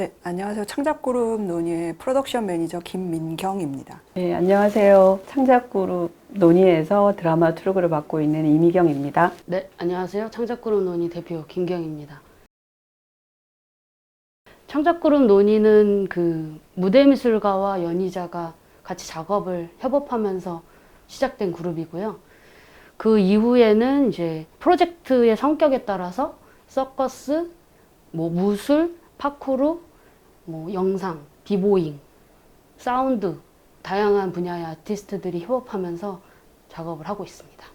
네, 안녕하세요. 창작그룹 논의의 프로덕션 매니저 김민경입니다. 네, 안녕하세요. 창작그룹 논의에서 드라마 트루그를 맡고 있는 이미경입니다. 네, 안녕하세요. 창작그룹 논의 대표 김경입니다. 창작그룹 논의는 그 무대 미술가와 연희자가 같이 작업을 협업하면서 시작된 그룹이고요. 그 이후에는 이제 프로젝트의 성격에 따라서 서커스, 뭐 무술, 파쿠르, 뭐 영상, 비보잉, 사운드 다양한 분야의 아티스트들이 협업하면서 작업을 하고 있습니다.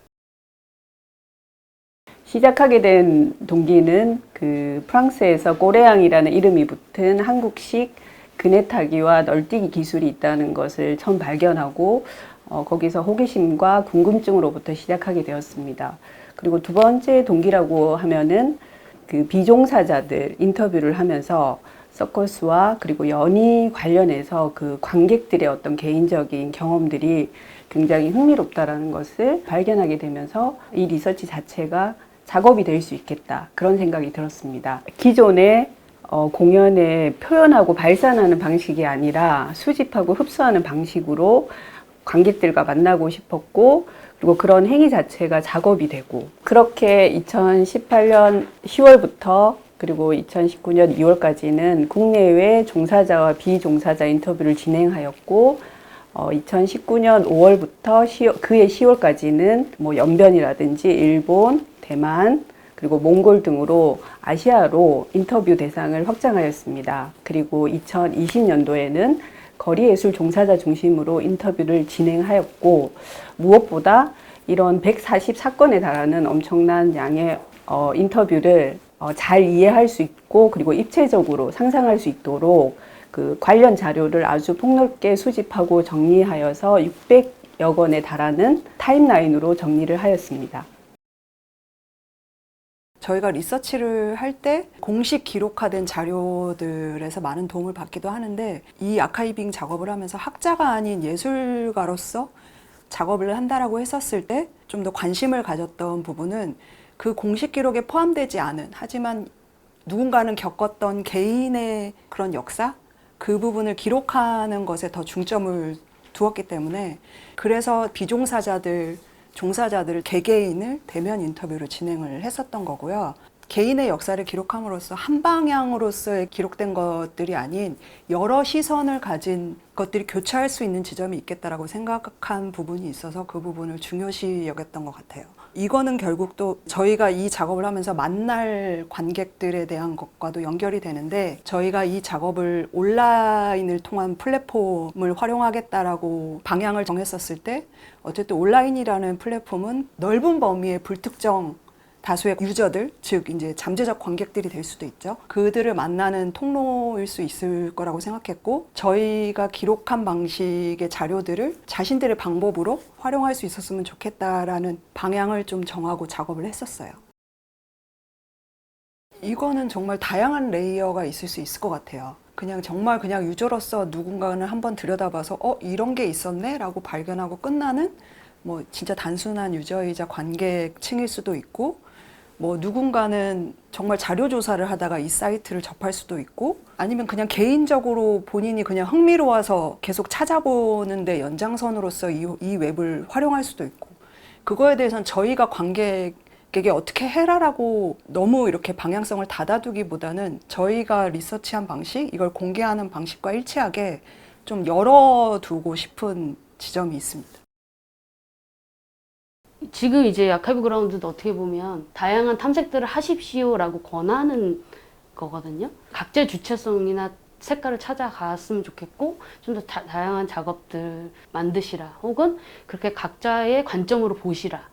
시작하게 된 동기는 그 프랑스에서 꼬레앙이라는 이름이 붙은 한국식 그네 타기와 널뛰기 기술이 있다는 것을 처음 발견하고 어, 거기서 호기심과 궁금증으로부터 시작하게 되었습니다. 그리고 두 번째 동기라고 하면은 그 비종사자들 인터뷰를 하면서 서커스와 그리고 연희 관련해서 그 관객들의 어떤 개인적인 경험들이 굉장히 흥미롭다라는 것을 발견하게 되면서 이 리서치 자체가 작업이 될 수 있겠다 그런 생각이 들었습니다. 기존의 어, 공연에 표현하고 발산하는 방식이 아니라 수집하고 흡수하는 방식으로 관객들과 만나고 싶었고 그리고 그런 행위 자체가 작업이 되고 그렇게 2018년 10월부터 그리고 2019년 2월까지는 국내외 종사자와 비종사자 인터뷰를 진행하였고 어, 2019년 5월부터 10, 그해 10월까지는 뭐 연변이라든지 일본, 대만, 그리고 몽골 등으로 아시아로 인터뷰 대상을 확장하였습니다. 그리고 2020년도에는 거리예술 종사자 중심으로 인터뷰를 진행하였고 무엇보다 이런 144건에 달하는 엄청난 양의 어, 인터뷰를 어, 잘 이해할 수 있고 그리고 입체적으로 상상할 수 있도록 그 관련 자료를 아주 폭넓게 수집하고 정리하여서 600여 건에 달하는 타임라인으로 정리를 하였습니다. 저희가 리서치를 할 때 공식 기록화된 자료들에서 많은 도움을 받기도 하는데 이 아카이빙 작업을 하면서 학자가 아닌 예술가로서 작업을 한다라고 했었을 때 좀 더 관심을 가졌던 부분은 그 공식 기록에 포함되지 않은 하지만 누군가는 겪었던 개인의 그런 역사 그 부분을 기록하는 것에 더 중점을 두었기 때문에 그래서 비종사자들 종사자들 개개인을 대면 인터뷰로 진행을 했었던 거고요. 개인의 역사를 기록함으로써 한 방향으로서의 기록된 것들이 아닌 여러 시선을 가진 것들이 교차할 수 있는 지점이 있겠다라고 생각한 부분이 있어서 그 부분을 중요시 여겼던 것 같아요. 이거는 결국 또 저희가 이 작업을 하면서 만날 관객들에 대한 것과도 연결이 되는데 저희가 이 작업을 온라인을 통한 플랫폼을 활용하겠다라고 방향을 정했었을 때 어쨌든 온라인이라는 플랫폼은 넓은 범위의 불특정 다수의 유저들, 즉 이제 잠재적 관객들이 될 수도 있죠. 그들을 만나는 통로일 수 있을 거라고 생각했고 저희가 기록한 방식의 자료들을 자신들의 방법으로 활용할 수 있었으면 좋겠다라는 방향을 좀 정하고 작업을 했었어요. 이거는 정말 다양한 레이어가 있을 수 있을 것 같아요. 그냥 정말 그냥 유저로서 누군가는 한번 들여다봐서 어 이런 게 있었네라고 발견하고 끝나는 뭐 진짜 단순한 유저이자 관객층일 수도 있고 뭐 누군가는 정말 자료 조사를 하다가 이 사이트를 접할 수도 있고 아니면 그냥 개인적으로 본인이 그냥 흥미로워서 계속 찾아보는데 연장선으로서 이, 이 웹을 활용할 수도 있고 그거에 대해서는 저희가 관객에게 어떻게 해라라고 너무 이렇게 방향성을 닫아두기보다는 저희가 리서치한 방식 이걸 공개하는 방식과 일치하게 좀 열어두고 싶은 지점이 있습니다. 지금 이제 아카이브 그라운드도 어떻게 보면 다양한 탐색들을 하십시오라고 권하는 거거든요. 각자의 주체성이나 색깔을 찾아갔으면 좋겠고 좀 더 다양한 작업들 만드시라 혹은 그렇게 각자의 관점으로 보시라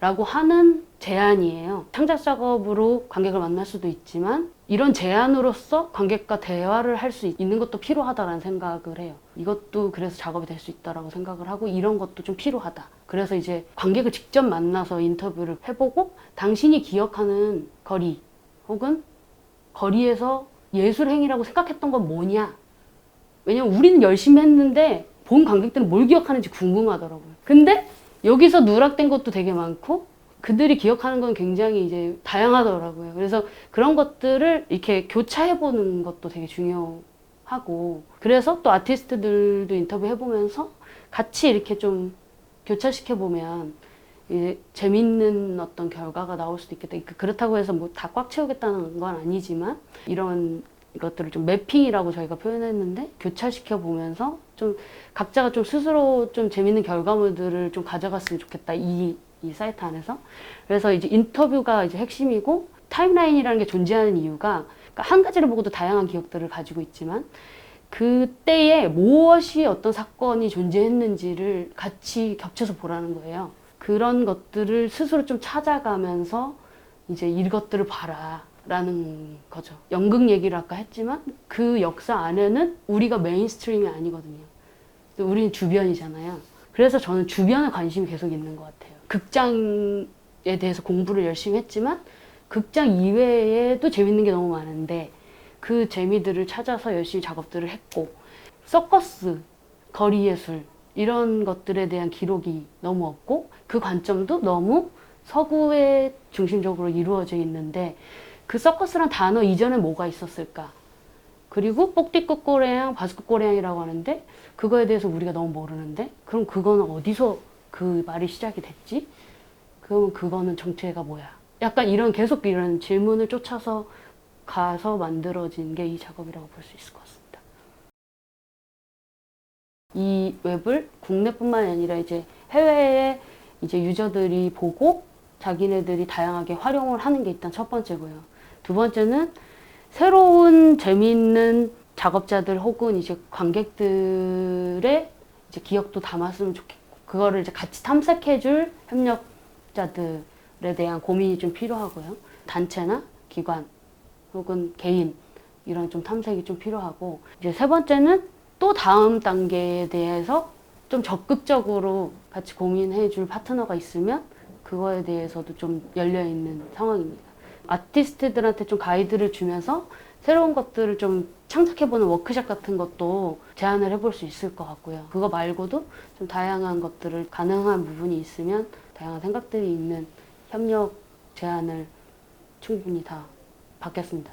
라고 하는 제안이에요. 창작 작업으로 관객을 만날 수도 있지만 이런 제안으로서 관객과 대화를 할 수 있는 것도 필요하다라는 생각을 해요. 이것도 그래서 작업이 될 수 있다라고 생각을 하고 이런 것도 좀 필요하다. 그래서 이제 관객을 직접 만나서 인터뷰를 해보고 당신이 기억하는 거리 혹은 거리에서 예술 행위라고 생각했던 건 뭐냐? 왜냐면 우리는 열심히 했는데 본 관객들은 뭘 기억하는지 궁금하더라고요. 근데 여기서 누락된 것도 되게 많고 그들이 기억하는 건 굉장히 이제 다양하더라고요. 그래서 그런 것들을 이렇게 교차해보는 것도 되게 중요하고 그래서 또 아티스트들도 인터뷰 해보면서 같이 이렇게 좀 교차시켜보면 재밌는 어떤 결과가 나올 수도 있겠다. 그- 그렇다고 해서 뭐 다 꽉 채우겠다는 건 아니지만 이런 것들을 좀 매핑이라고 저희가 표현했는데 교차시켜 보면서 좀 각자가 좀 스스로 좀 재밌는 결과물들을 좀 가져갔으면 좋겠다. 이, 이 사이트 안에서. 그래서 이제 인터뷰가 이제 핵심이고 타임라인이라는 게 존재하는 이유가 그러니까 한 가지를 보고도 다양한 기억들을 가지고 있지만 그때에 무엇이 어떤 사건이 존재했는지를 같이 겹쳐서 보라는 거예요. 그런 것들을 스스로 좀 찾아가면서 이제 이것들을 봐라. 라는 거죠. 연극 얘기를 아까 했지만 그 역사 안에는 우리가 메인스트림이 아니거든요. 우리는 주변이잖아요. 그래서 저는 주변에 관심이 계속 있는 것 같아요. 극장에 대해서 공부를 열심히 했지만 극장 이외에도 재밌는 게 너무 많은데 그 재미들을 찾아서 열심히 작업들을 했고 서커스, 거리 예술 이런 것들에 대한 기록이 너무 없고 그 관점도 너무 서구에 중심적으로 이루어져 있는데 그 서커스란 단어 이전에 뭐가 있었을까? 그리고 뽁띠꾸꼬레양, 바스크꼬레양이라고 하는데 그거에 대해서 우리가 너무 모르는데 그럼 그거는 어디서 그 말이 시작이 됐지? 그러면 그거는 정체가 뭐야? 약간 이런 계속 이런 질문을 쫓아서 가서 만들어진 게 이 작업이라고 볼 수 있을 것 같습니다. 이 웹을 국내뿐만 아니라 이제 해외에 이제 유저들이 보고 자기네들이 다양하게 활용을 하는 게 일단 첫 번째고요. 두 번째는 새로운 재미있는 작업자들 혹은 이제 관객들의 이제 기억도 담았으면 좋겠고 그거를 이제 같이 탐색해줄 협력자들에 대한 고민이 좀 필요하고요. 단체나 기관 혹은 개인 이런 좀 탐색이 좀 필요하고 이제 세 번째는 또 다음 단계에 대해서 좀 적극적으로 같이 고민해줄 파트너가 있으면 그거에 대해서도 좀 열려 있는 상황입니다. 아티스트들한테 좀 가이드를 주면서 새로운 것들을 좀 창작해보는 워크샵 같은 것도 제안을 해볼 수 있을 것 같고요. 그거 말고도 좀 다양한 것들을 가능한 부분이 있으면 다양한 생각들이 있는 협력 제안을 충분히 다 받겠습니다.